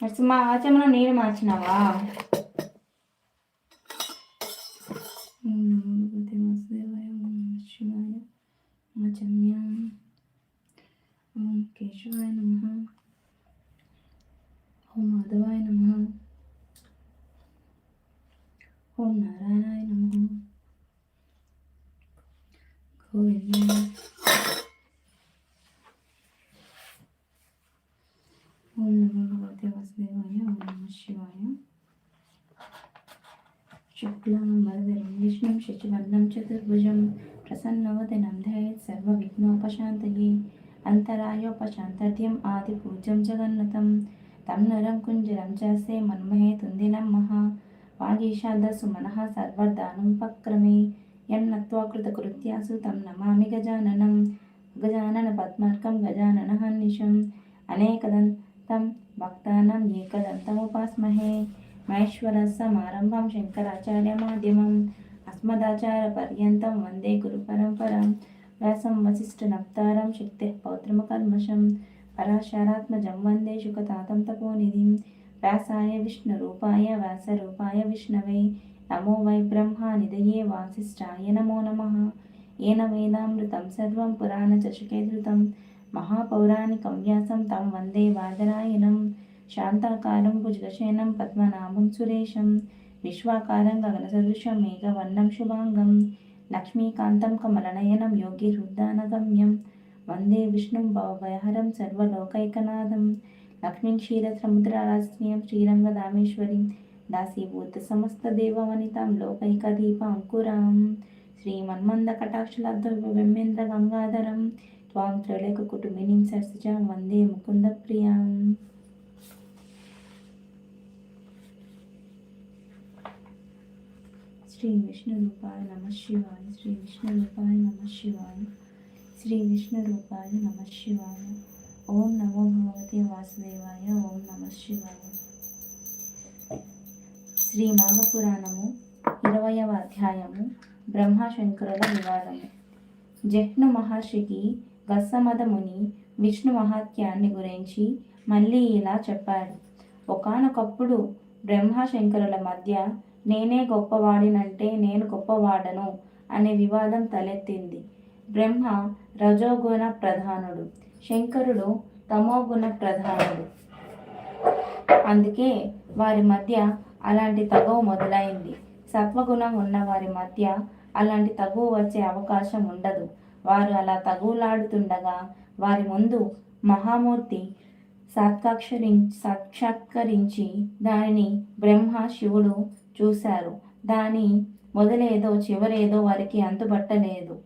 నరసింహ ఆచమనం నీళ్ళు మార్చినావా ఓం భగవతే వాసుదేవాయ ఓం నమః శివాయ ఆచమ్యం ఓం కేశవాయ నమ ఓం మాధవాయ నమ ఓం నారాయణాయ నమ గోవింద ఓం నమో భగవతే వాసుదేవాయ ఓం నమ శివాయ శుక్లాంబరధరం విష్ణుం శశివర్ణం చతుర్భుజం ప్రసన్నవదనం ధ్యాయేత్ సర్వవిఘ్నోపశాంతయే. అంతరాయోపశాంతర్యం ఆదిపూజ్యం జగన్నతం. తం నరం కుంజరం చాస్తే మన్మహే తుందినం మహా వాగీషాదసు మనః సర్వర్ధానం పక్రమే. యం నత్వా కృతకృత్యాసు తం నమామి గజాననం. గజానన పద్మార్కం గజాననహర్నిశం అనేకదంతం భక్తానం ఏకదంతముపాస్మహే మహేశ్వరస్య మారంభం అస్మదాచార పర్యంతం వందే గురు పరంపరం వ్యాసం వశిష్ఠ వశిష్ఠనప్తారం శక్తి పౌత్రమకల్మషం పరాశారాత్మజం వందే శుకతాతం తపోనిధిం వ్యాసాయ విష్ణు విష్ణురూపాయ వ్యాసరూపాయ విష్ణవే నమో వై బ్రహ్మ బ్రహ్మానిదయే వాసిష్టాయ నమో నమ ఏన వేదామృతం సర్వం పురాణ చషకే ధృతం व्यासं तं वन्दे वादरायणं शान्ताकारं भुजगशयनं पद्मनाभं सुरेशं विश्वाकारं गगनसदृशं मेघवर्णं शुभाङ्गं लक्ष्मीकान्तं कमलनयनं योगिहृद्दानगम्यं वन्दे विष्णुं भवभयहरं सर्वलोकैकनाथं लक्ष्मीं क्षीरसमुद्रारास्त्रियं श्रीरङ्गदामेश्वरीं दासीभूतसमस्तदेववनितां लोकैकदीपाङ्कुराम् శ్రీమన్మందకటాక్షలబ్ధ గంగాధరం త్వాం త్రైలేక కుటుంబినీం సరసిజాం వందే ముకుంద ప్రియాం శ్రీ విష్ణు రూపాయ నమ శివాయ శ్రీ విష్ణు రూపాయ నమ శివాయ శ్రీ విష్ణు రూపాయ నమ శివాయ. ఓం నమో భగవతే వాసుదేవాయ ఓం నమ శివాయ. శ్రీ మాఘపురాణము ఇరవయవ అధ్యాయము బ్రహ్మశంకరుల వివాదము. జహ్ను మహర్షికి గస్సమద ముని విష్ణు మహాత్యాన్ని గురించి మళ్ళీ ఇలా చెప్పాడు. ఒకానొకప్పుడు బ్రహ్మశంకరుల మధ్య నేనే గొప్పవాడినంటే నేను గొప్పవాడను అనే వివాదం తలెత్తింది. బ్రహ్మ రజోగుణ ప్రధానుడు శంకరుడు తమోగుణ ప్రధానుడు. అందుకే వారి మధ్య అలాంటి తగువ మొదలైంది. సత్వగుణం ఉన్న వారి మధ్య అలాంటి తగువ వచ్చే అవకాశం ఉండదు. వారు అలా తగులాడుతుండగా వారి ముందు మహామూర్తి సాక్షాక్షరి సాక్షాత్కరించి దానిని బ్రహ్మ శివుడు చూశారు. దాని మొదలేదో చివరేదో వారికి అంతుబట్టలేదు.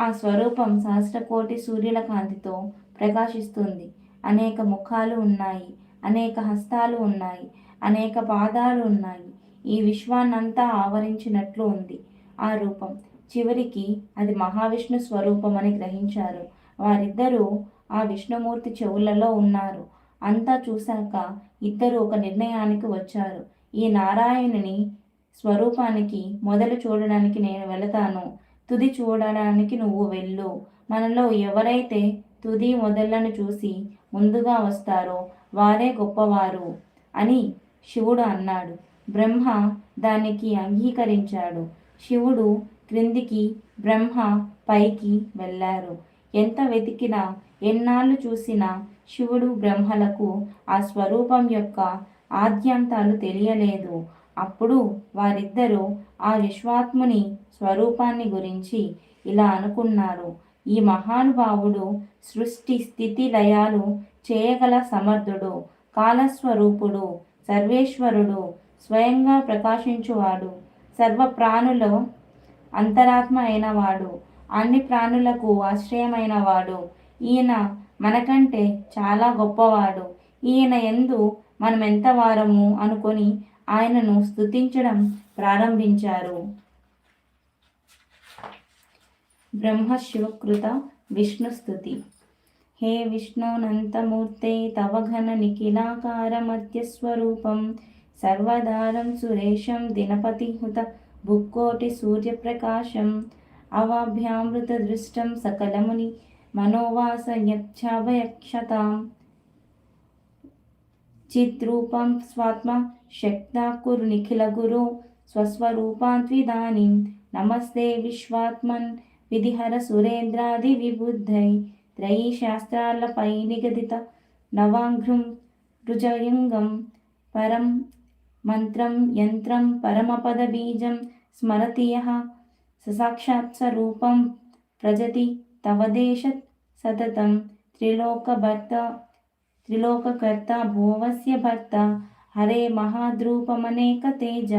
ఆ స్వరూపం సహస్రకోటి సూర్యుల కాంతితో ప్రకాశిస్తుంది. అనేక ముఖాలు ఉన్నాయి అనేక హస్తాలు ఉన్నాయి అనేక పాదాలు ఉన్నాయి. ఈ విశ్వాన్నంతా ఆవరించినట్లు ఉంది ఆ రూపం. చివరికి అది మహావిష్ణు స్వరూపం అని గ్రహించారు. వారిద్దరూ ఆ విష్ణుమూర్తి చెవులలో ఉన్నారు. అంతా చూశాక ఇద్దరు ఒక నిర్ణయానికి వచ్చారు. ఈ నారాయణుని స్వరూపానికి మొదలు చూడడానికి నేను వెళతాను. తుది చూడడానికి నువ్వు వెళ్ళు. మనలో ఎవరైతే తుది మొదళ్ళను చూసి ముందుగా వస్తారో వారే గొప్పవారు అని శివుడు అన్నాడు. బ్రహ్మ దానికి అంగీకరించాడు. శివుడు క్రిందికి బ్రహ్మ పైకి వెళ్ళారు. ఎంత వెతికినా ఎన్నాళ్ళు చూసినా శివుడు బ్రహ్మలకు ఆ స్వరూపం యొక్క ఆద్యంతాలు తెలియలేదు. అప్పుడు వారిద్దరూ ఆ విశ్వాత్ముని స్వరూపాన్ని గురించి ఇలా అనుకున్నారు. ఈ మహానుభావుడు సృష్టి స్థితి లయాలు చేయగల సమర్థుడు కాలస్వరూపుడు సర్వేశ్వరుడు స్వయంగా ప్రకాశించువాడు. సర్వ ప్రాణుల అంతరాత్మ అయిన వాడు అన్ని ప్రాణులకు ఆశ్రయమైన వాడు. ఈయన మనకంటే చాలా గొప్పవాడు. ఈయన ఎందు మనం ఎంత వారము అనుకొని ఆయనను స్తుతించడం ప్రారంభించారు. బ్రహ్మశివకృత విష్ణుస్తుతి హే విష్ణునంతమూర్తే తవ ఘన నిఖిలాకారమత్యస్వరూపం సర్వదారం దినపతి దినపతిహుత భుక్కోటి సూర్యప్రకాశం అవాభ్యామృతదృష్టం సకలముని మనోవాస మనోవాసయక్షాభయక్షతాం చిద్రూపం స్వాత్మ శక్తాకురు నిఖిల గురు స్వస్వరూపాన్విదానిం నమస్తే విశ్వాత్మన్ విధిహర సురేంద్రాది విబుద్ధై త్రయీ శాస్త్రాలపై నిగదిత నవాంఘ్రం రుజయంగం పరం మంత్రం యంత్రం పరమపద బీజం స్మరతి యః ససాక్షాత్ స్వరూపం ప్రజతి తవదేశ సతతం త్రిలోకభర్త త్రిలోకకర్త భువస్య భర్త హరే మహాద్రూపమనేక తేజ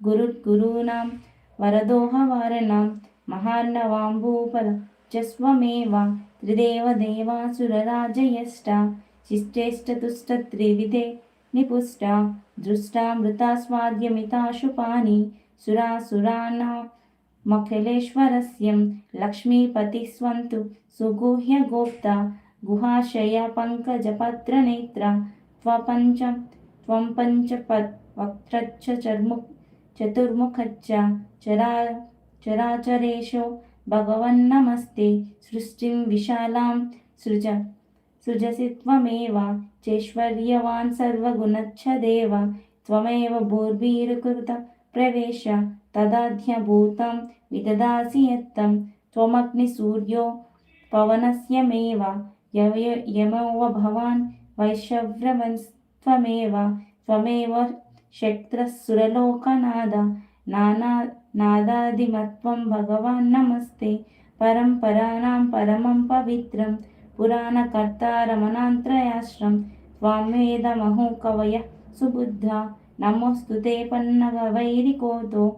గురుర్గురూణాం వరదోహవారణాం మహార్ణవాంబూపల జస్వమేవ త్రిదేవ దేవాసురరాజయష్ట శిష్టేష్టతుష్ట త్రివిధే నిపుష్ట మఖిలేశ్వరస్యం లక్ష్మీపతి స్వంతు సుగుహ్య గోప్త గుహాశయ పంకజపత్రనేత్ర త్వపంచ త్వం పంచపత్ వక్త్రచ్చ చర్ము చతుర్ముఖచ్చ చరా చరాచరేషో భగవన్నమస్తే సృష్టిం విశాలాం సృజ సృజసి త్వమేవ చైశ్వర్యవాన్ సర్వగుణచ్చదేవ త్వమేవ భూర్భీరుకృత ప్రవేశ తదాధ్యభూతం విదదాసి యత్తం త్వమగ్ని సూర్యో పవనస్యమేవ యమోవ భవాన్ వైశ్రవస్త్వమేవ త్వమేవ శక్త్రసురలోకనాద నానా నాదాదిమత్వం భగవాన్ నమస్తే పరంపరాణం పరమం పవిత్రం పురాణకర్త రమణాంత్రయాశ్రం స్వామేధమహోకవయ సుబుద్ధ. నమోస్తు తే పన్నగ వైరికోతో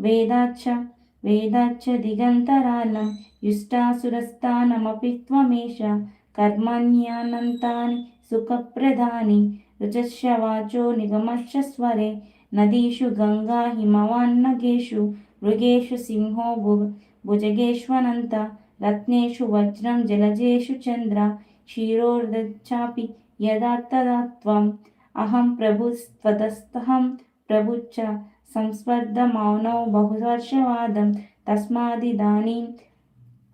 వేదాచ్చ వేదాచ్చ దిగంతరాళం యుష్టాసురస్థానమపి త్వమేష. కర్మాణ్యానంతాని సుఖప్రదాని. రుచశ్రవాచో నిగమశ్చ స్వరే. నదీషు గంగా హిమవాన్నగేషు మృగేషు సింహో భుజ రత్నేషు వజ్రం జలజేషు చంద్ర క్షీరోర్దచ్చాపి యదా తదా త్వం అహం ప్రభుస్త్వతస్థహం ప్రభుచ్చ సంస్వర్ధమౌనౌ బహువర్షవాదం తస్మాదిదానీం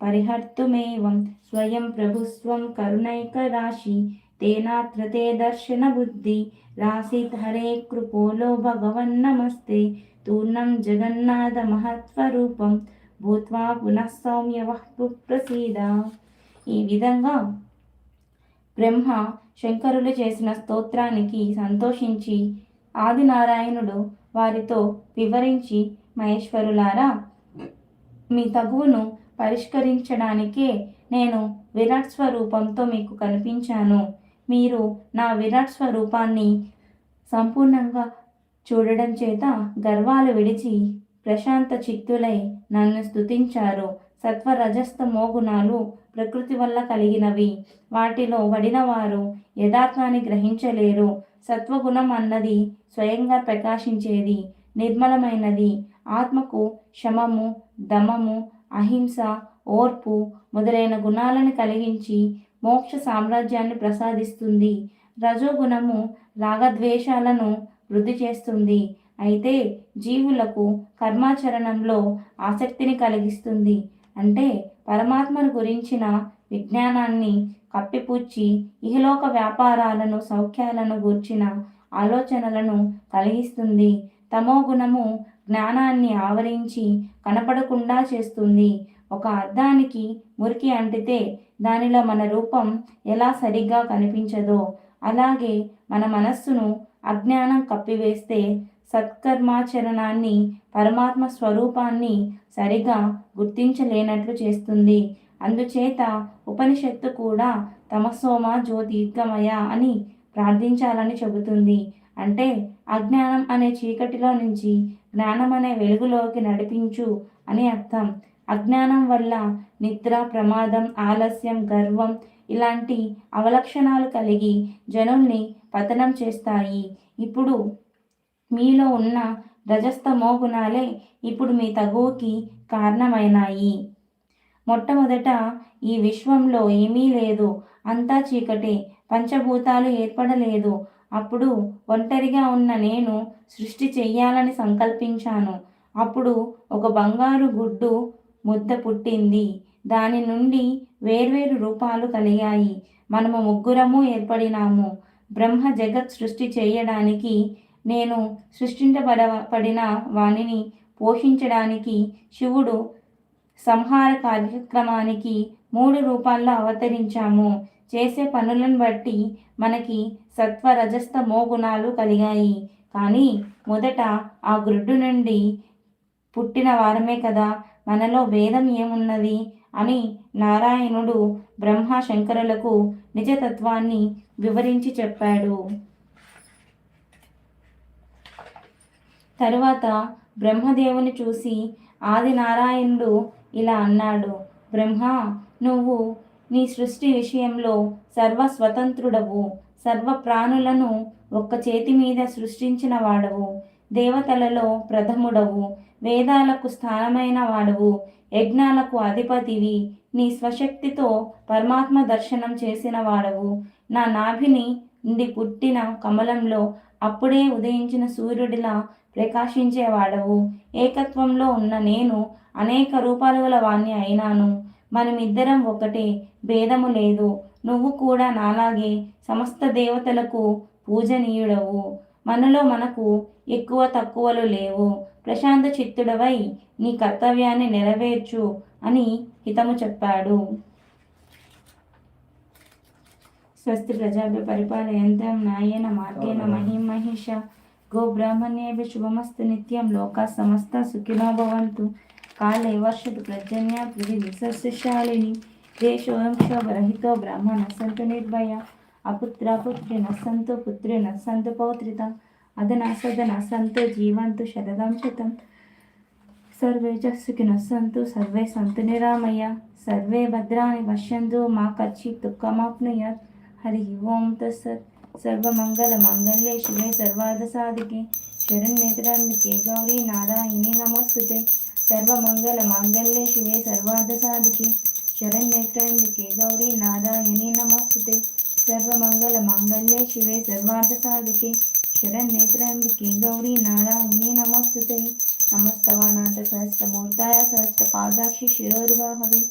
పరిహర్తుమేవం స్వయం ప్రభుస్వం కరుణైకరాశి తేనాత్ర తే దర్శన బుద్ధి రాసిత్ హరే కృపోలో భగవన్నమస్తే తూర్ణం జగన్నాథ మహత్వరూపం భూత్వా పునః సౌమ్య ప్రసీద ఈ విధంగా బ్రహ్మ శంకరులు చేసిన స్తోత్రానికి సంతోషించి ఆదినారాయణుడు వారితో వివరించి మహేశ్వరులారా మీ తగువును పరిష్కరించడానికే నేను విరాట్ స్వరూపంతో మీకు కనిపించాను. మీరు నా విరాట్ స్వరూపాన్ని సంపూర్ణంగా చూడడం చేత గర్వాలు విడిచి ప్రశాంత చిత్తులై నన్ను స్తుతించారు. సత్వరజస్త మోగుణాలు గుణాలు ప్రకృతి వల్ల కలిగినవి. వాటిలో పడినవారు యథార్థాన్ని గ్రహించలేరు. సత్వగుణం అన్నది స్వయంగా ప్రకాశించేది నిర్మలమైనది. ఆత్మకు శమము దమము అహింస ఓర్పు మొదలైన గుణాలను కలిగించి మోక్ష సామ్రాజ్యాన్ని ప్రసాదిస్తుంది. రజోగుణము రాగద్వేషాలను వృద్ధి చేస్తుంది. అయితే జీవులకు కర్మాచరణంలో ఆసక్తిని కలిగిస్తుంది. అంటే పరమాత్మను గురించిన విజ్ఞానాన్ని కప్పిపుచ్చి ఇహలోక వ్యాపారాలను సౌఖ్యాలను గూర్చిన ఆలోచనలను కలిగిస్తుంది. తమో గుణము జ్ఞానాన్ని ఆవరించి కనపడకుండా చేస్తుంది. ఒక అద్దానికి మురికి అంటితే దానిలో మన రూపం ఎలా సరిగ్గా కనిపించదో అలాగే మన మనస్సును అజ్ఞానం కప్పివేస్తే సత్కర్మాచరణాన్ని పరమాత్మ స్వరూపాన్ని సరిగా గుర్తించలేనట్లు చేస్తుంది. అందుచేత ఉపనిషత్తు కూడా తమసోమ జ్యోతిర్గమయ అని ప్రార్థించాలని చెబుతుంది. అంటే అజ్ఞానం అనే చీకటిలో నుంచి జ్ఞానం అనే వెలుగులోకి నడిపించు అని అర్థం. అజ్ఞానం వల్ల నిద్ర ప్రమాదం ఆలస్యం గర్వం ఇలాంటి అవలక్షణాలు కలిగి జనుల్ని పతనం చేస్తాయి. ఇప్పుడు మీలో ఉన్న రజస్తమో గుణాలే ఇప్పుడు మీ తగువుకి కారణమైనాయి. మొట్టమొదట ఈ విశ్వంలో ఏమీ లేదు. అంతా చీకటే. పంచభూతాలు ఏర్పడలేదు. అప్పుడు ఒంటరిగా ఉన్న నేను సృష్టి చెయ్యాలని సంకల్పించాను. అప్పుడు ఒక బంగారు గుడ్డు ముద్ద పుట్టింది. దాని నుండి వేర్వేరు రూపాలు కలిగాయి. మనము ముగ్గురము ఏర్పడినాము. బ్రహ్మ జగత్ సృష్టి చేయడానికి నేను సృష్టించబడ పడిన వాణిని పోషించడానికి శివుడు సంహార కార్యక్రమానికి మూడు రూపాల్లో అవతరించాము. చేసే పనులను బట్టి మనకి సత్వ రజస్త మోగుణాలు కలిగాయి. కానీ మొదట ఆ గుడ్డు నుండి పుట్టిన వారమే కదా మనలో భేదం ఏమున్నది అని నారాయణుడు బ్రహ్మ శంకరులకు నిజతత్వాన్ని వివరించి చెప్పాడు. తరువాత బ్రహ్మదేవుని చూసి ఆది నారాయణుడు ఇలా అన్నాడు బ్రహ్మ నువ్వు నీ సృష్టి విషయంలో సర్వ స్వతంత్రుడవు సర్వ ప్రాణులను ఒక్క చేతి మీద సృష్టించిన వాడవు. దేవతలలో ప్రథముడవు. వేదాలకు స్థానమైన వాడవు. యజ్ఞాలకు అధిపతివి. నీ స్వశక్తితో పరమాత్మ దర్శనం చేసిన వాడవు. నా నాభిని నుండి పుట్టిన కమలంలో అప్పుడే ఉదయించిన సూర్యుడిలా ప్రకాశించేవాడవు. ఏకత్వంలో ఉన్న నేను అనేక రూపాలు గల వాణ్ణి అయినాను. మనమిద్దరం ఒకటే భేదము లేదు. నువ్వు కూడా నాలాగే సమస్త దేవతలకు పూజనీయుడవు. మనలో మనకు ఎక్కువ తక్కువలు లేవు. ప్రశాంత చిత్తుడవై నీ కర్తవ్యాన్ని నెరవేర్చు అని హితము చెప్పాడు. స్వస్తి ప్రజాభ్య పరిపాలయంతం నాయన మార్గేణ మహిం మహిష గో బ్రాహ్మణ్యేభ్య శుభమస్తు నిత్యం లోకా సమస్త సుఖినో భవంతు కాలే వర్షతు ప్రజన్య పృథివీ సస్యశాలిని దేశోయం క్షోభరహితో బ్రాహ్మణ సంతు నిర్భయ అపుత్ర పుత్రి నస్సంతు పుత్రి నస్సంతు పౌత్రిత అదన సదన సంతు జీవంతు శరదం శతం సర్వే జస్సుకిన సంతు సర్వే సంతు నిరామయ్య సర్వే భద్రాని పశ్యంతు మా కచ్చి దుఃఖమాప్నుయాత్ హరి ఓం తత్సత్. సర్వమంగళ మంగళ్యే శివే సర్వార్థ సాధికే శరణ్యేతరాంబికే గౌరీ నారాయణి నమోస్తుతే. సర్వమంగళ మాంగళ్యే శివే సర్వార్థ సాధికే శరణ్యేత్రయంబికే గౌరీ నారాయణి నమోస్తుతే. సర్వమంగళ మాంగళ్యే శివే సర్వార్థ సాధికే శరణ్యేత్రయంబికే గౌరీ నారాయణి నమోస్తుతే. నమస్తవానాథ సహస్రమూర్తాయ సహస్ర పాదాక్షి శిరోర్వాహవే.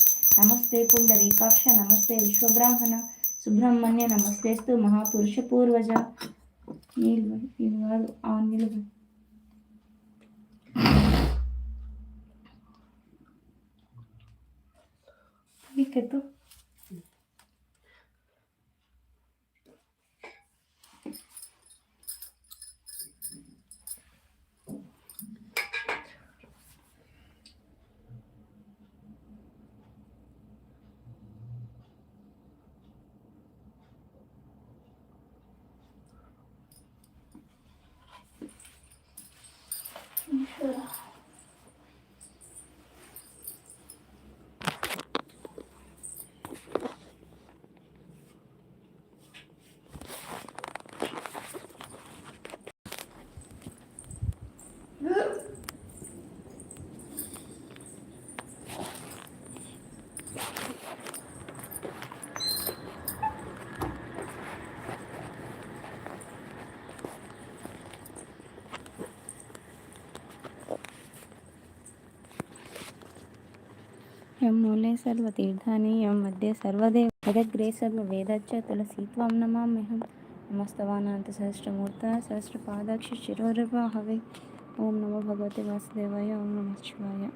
నమస్తే పుండరీకాక్ష నమస్తే విశ్వబ్రాహ్మణ. సుబ్రహ్మణ్య నమస్తేస్తు మహాపురుష పూర్వజ. నీళ్ళు ఇది కాదు ఆ నిలువు. మూలే సర్వ సర్వతీర్థానీయం మధ్య సర్వదేవ యదగ్రే సర్వ వేదచ్చ తులసి త్వం నమామ్యహం. నమస్తవానంత సహస్రమూర్త సహస్ర సహస్రపాదాక్ష శిరోరూప హవే. ఓం నమో భగవతి వాసుదేవాయ ఓం నమ శివాయ.